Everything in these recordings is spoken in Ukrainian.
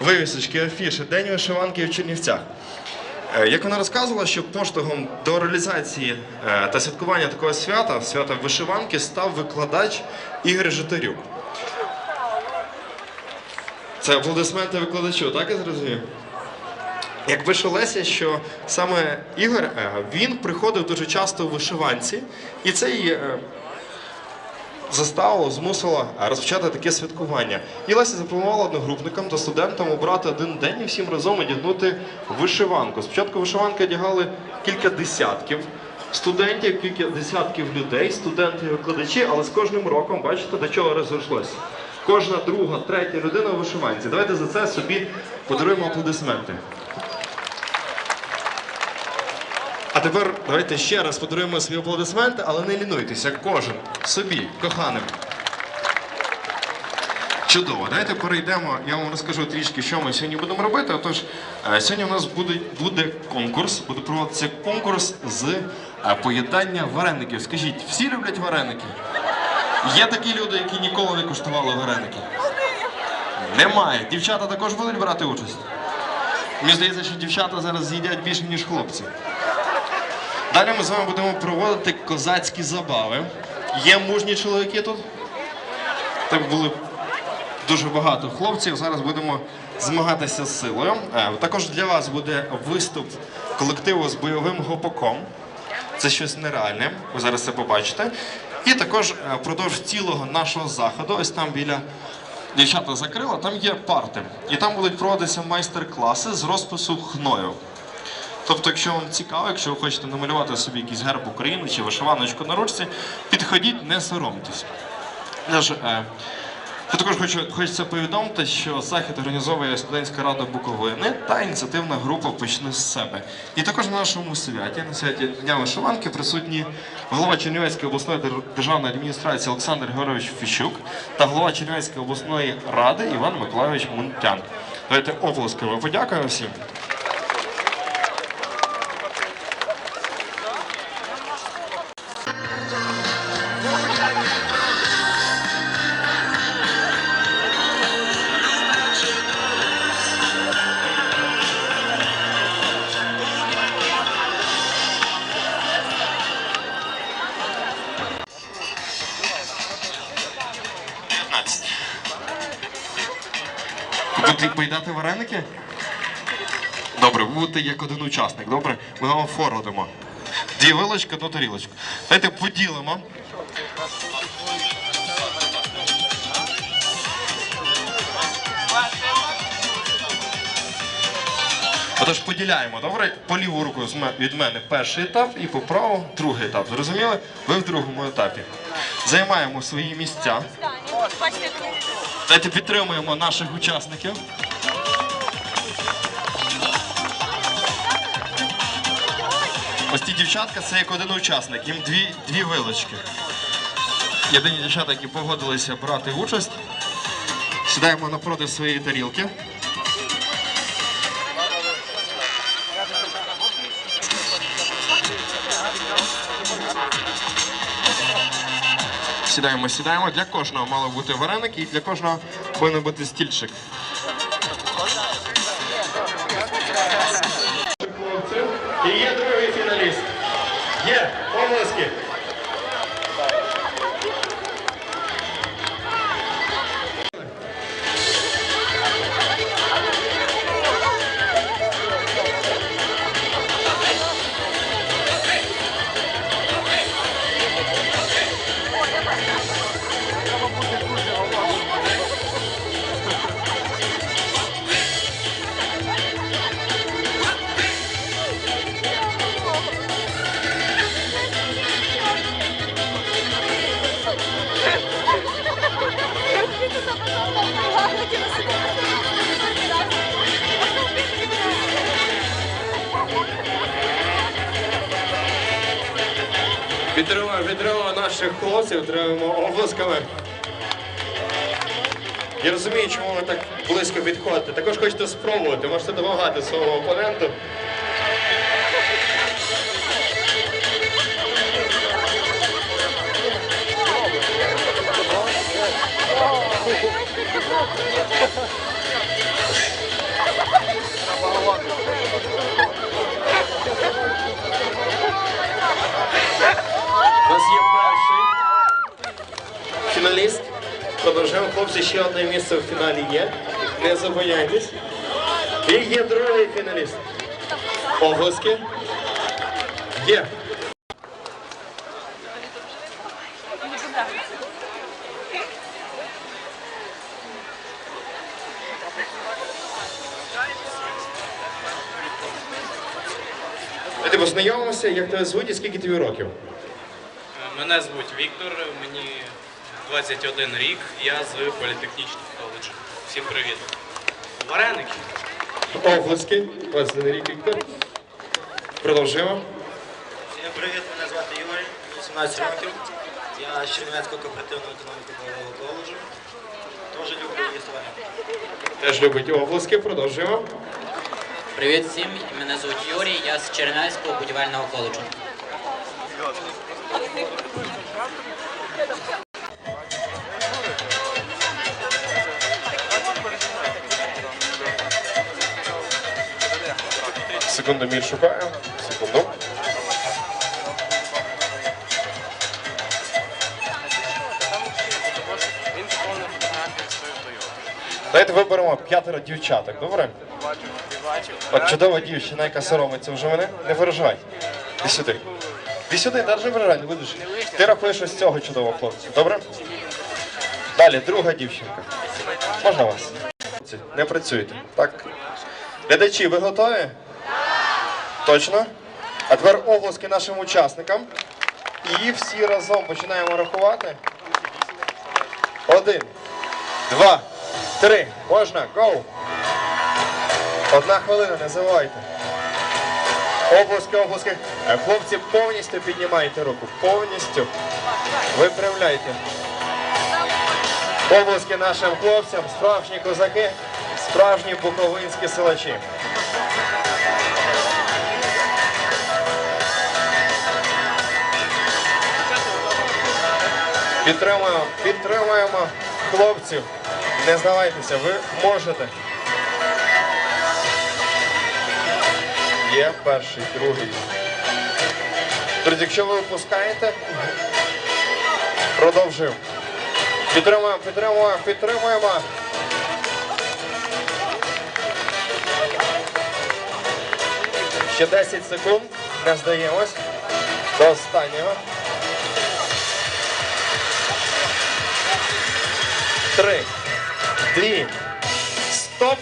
вивісочки, афіши, День вишиванки в Чернівцях. Е, Як вона розказувала, що поштовхом до реалізації е, та святкування такого свята, свята вишиванки, став викладач Ігор Житарюк. Це аплодисменти викладачу, так я зрозумів? Як пише Леся, що саме Ігор е, він приходив дуже часто у вишиванці, і це її е, заставило, змусило е, розпочати таке святкування. І Леся запропонувала одногрупникам та студентам обрати один день і всім разом одягнути вишиванку. Спочатку вишиванки одягали кілька десятків студентів, кілька десятків людей, студенти і викладачі, але з кожним роком, бачите, до чого розійшлося. Кожна друга, третя людина у вишиванці. Давайте за це собі подаруємо аплодисменти. А тепер давайте ще раз подаруємо свої аплодисменти, але не лінуйтеся, кожен собі, коханим. Чудово, давайте перейдемо. Я вам розкажу трішки, що ми сьогодні будемо робити. Отож, е, сьогодні у нас буде, буде конкурс, буде проводитися конкурс з е, поєднання вареників. Скажіть, всі люблять вареники? Є такі люди, які ніколи не куштували вареники? Немає. Дівчата також будуть брати участь. Мені здається, що дівчата зараз з'їдять більше, ніж хлопці. Далі ми з вами будемо проводити козацькі забави. Є мужні чоловіки тут. Так були дуже багато хлопців. Зараз будемо змагатися з силою. Е, Також для вас буде виступ колективу з бойовим гопаком. Це щось нереальне. Ви зараз це побачите. І також е, впродовж цілого нашого заходу, ось там біля дівчата закрила, там є парти. І там будуть проводитися майстер-класи з розпису хною. Тобто, якщо вам цікаво, якщо ви хочете намалювати собі якийсь герб України чи вишиваночку на ручці, підходіть, не соромтесь. Е, я також хочу, хочеться повідомити, що захід організовує студентська рада Буковини та ініціативна група Почни з себе. І також на нашому святі, на святі Дня вишиванки, присутні голова Чернівецької обласної державної адміністрації Олександр Георгійович Фіщук та голова Чернівецької обласної ради Іван Миколайович Мунтян. Давайте оплесками подякуємо всім. Будете поїдати вареники? Добре, ви будете як один учасник, добре? Ми вам фору. Дві вилочки, одну тарілочку. Давайте поділимо. Отож поділяємо, добре? По ліву руку від мене перший етап і по праву другий етап. Зрозуміли? Ви в другому етапі. Займаємо свої місця. Давайте підтримуємо наших учасників. Ось ті дівчатка це як один учасник, їм дві, дві вилочки. Єдині дівчата, які погодилися брати участь. Сідаємо напроти своєї тарілки. Сідаємо, сідаємо. Для кожного мало бути вареник і для кожного повинен бути стільчик. Підтримуємо, підтримуємо наших хлопців, підтримуємо обласками. Я розумію, чому ви так близько підходите. Також хочете спробувати, можете допомагати свого опоненту. Хлопці, ще одне місце в фіналі є. Не зупиняйтесь. І є другий фіналіст. Обласки. Є. Давайте познайомимося, як тебе звуть і скільки тобі років? Мене звуть Віктор, мені 21 рік, я з політехнічного коледжу. Всім привіт. Вареники. Обласки. 21 рік Віктор. Продовжуємо. Всім привіт, мене звати Юрій, 18 років. Я з Чернівецького кооперативного економіко-правового коледжу. Теж люблю їсти вареники. Теж любить обласки. Продовжуємо. Привіт всім, мене звуть Юрій, я з Чернецького будівельного коледжу. Секунду, мір шукаю. Секунду. Давайте виберемо п'ятеро дівчаток, добре? От чудова дівчина, яка соромиться вже мене. Не переживай. Іди сюди. Іди сюди, навіть не переживай, не будеш. Ти рахуєш ось цього чудового хлопця, добре? Далі, друга дівчинка. Можна вас? Не працюєте. Так. Глядачі, ви готові? Точно? А тепер оголоски нашим учасникам. І всі разом починаємо рахувати. Один, два, три. Можна? Гоу. Одна хвилина, не забувайте. Обласки, обласки. Е, Хлопці, повністю піднімайте руку. Повністю. Виправляйте. Обласки нашим хлопцям, справжні козаки, справжні буковинські силачі. Підтримуємо, підтримуємо хлопців. Не здавайтеся, ви можете. Є перший, другий. Друзі, якщо ви випускаєте, продовжуємо. Підтримуємо, підтримуємо, підтримуємо. Ще 10 секунд. Не здаємось. До останнього. Три. Дві. Стоп.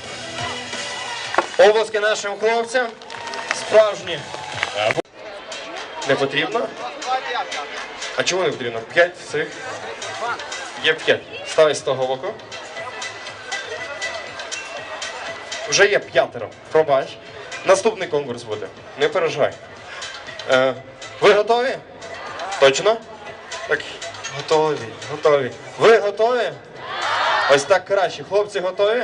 Обласки нашим хлопцям. Справжні. Не потрібно? А чому не потрібно? П'ять цих. Є п'ять. Ставай з того боку. Вже є п'ятеро. Пробач. Наступний конкурс буде. Не переживай. Е, ви готові? Точно? Так. Готові, готові. Ви готові? Ось так краще. Хлопці готові?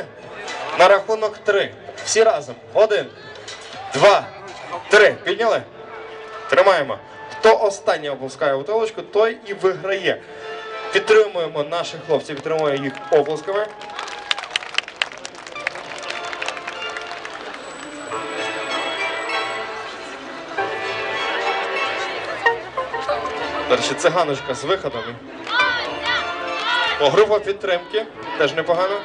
На рахунок три. Всі разом. Один, два, три. Підняли? Тримаємо. Хто останній опускає бутилочку, той і виграє. Підтримуємо наших хлопців, підтримуємо їх оплесками. Далі циганочка з виходами. О, підтримки. Теж непогано.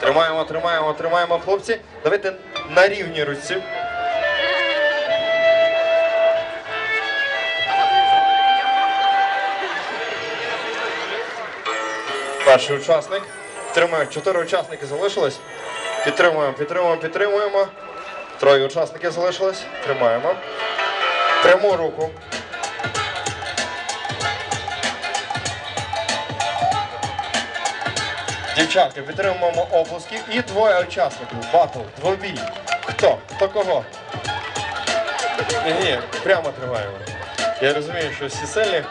Тримаємо, тримаємо, тримаємо, хлопці. Давайте на рівні руці. Перший учасник. Тримаю. Чотири учасники залишилось. Підтримуємо, підтримуємо, підтримуємо. Троє учасників залишилось. Тримаємо. Пряму руку. Дівчатки, підтримуємо оплески. І двоє учасників. Батл, двобій. Хто? Хто кого? Ні, прямо тримаємо. Я розумію, що всі сильні.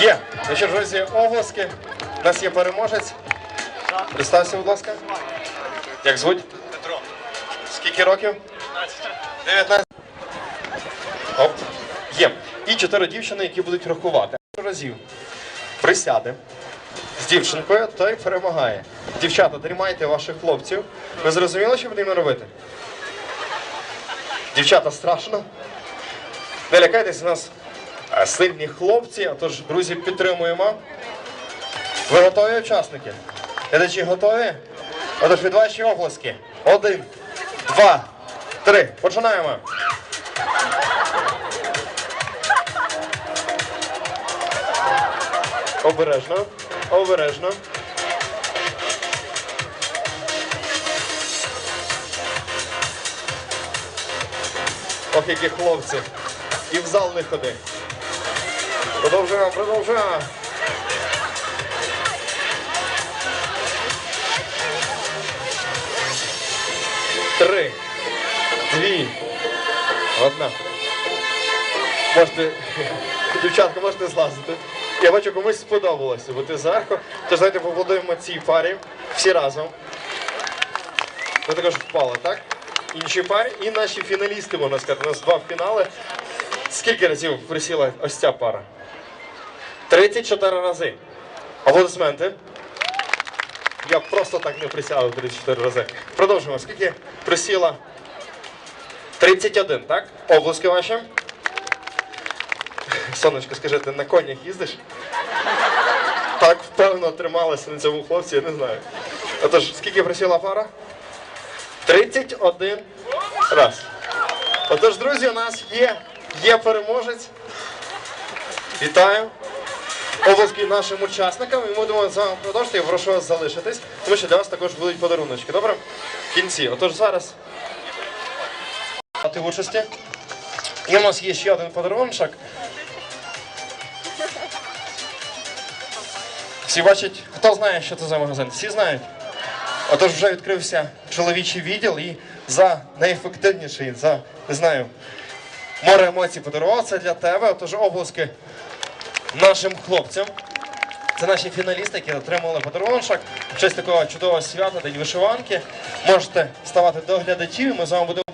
Є. Ну що ж, друзі, оголоски. У нас є переможець. Представся, будь ласка. Як звуть? Скільки років? 19. Оп. Є. І чотири дівчини, які будуть рахувати. Разів. Присяде. з дівчинкою, той перемагає. Дівчата, тримайте ваших хлопців. Ви зрозуміли, що будемо робити? Дівчата, страшно. Не лякайтесь, у нас е, сильні хлопці, а тож, друзі, підтримуємо. Ви готові, учасники? Глядачі готові? Отож, від ваші оплески. Один, два, три. Починаємо. Обережно, обережно. Ох, які хлопці. І в зал не ходи. Продовжуємо, продовжуємо. Три, дві, одна. Можете, дівчатка, можете злазити. Я бачу, комусь сподобалося бути зверху. Тож давайте поаплодуємо цій парі всі разом. Ви також впали, так? Інші парі і наші фіналісти, можна сказати. У нас два фінали. Скільки разів присіла ось ця пара? 34 рази. Аплодисменти. Я просто так не присягав 34 рази. Продовжуємо. Скільки присіла? 31, так? Обласки ваші. Сонечко, скажи, ти на конях їздиш? Так впевнено трималася на цьому хлопці, я не знаю. Отож, скільки присіла пара? 31 раз. Отож, друзі, у нас є, є переможець. Вітаю. Обласки нашим учасникам. І ми будемо з вами продовжити. Я прошу вас залишитись, тому що для вас також будуть подаруночки. Добре? В кінці. Отож зараз. Ти в участі. І у нас є ще один подарунок. Всі бачать, хто знає, що це за магазин? Всі знають. Отож вже відкрився чоловічий відділ і за найефективніший, за не знаю, море емоцій подарував це для тебе. Отож обласки нашим хлопцям. Це наші фіналісти, які отримали подарунок. В честь такого чудового свята, день вишиванки. Можете ставати до глядачів. Ми з вами будемо.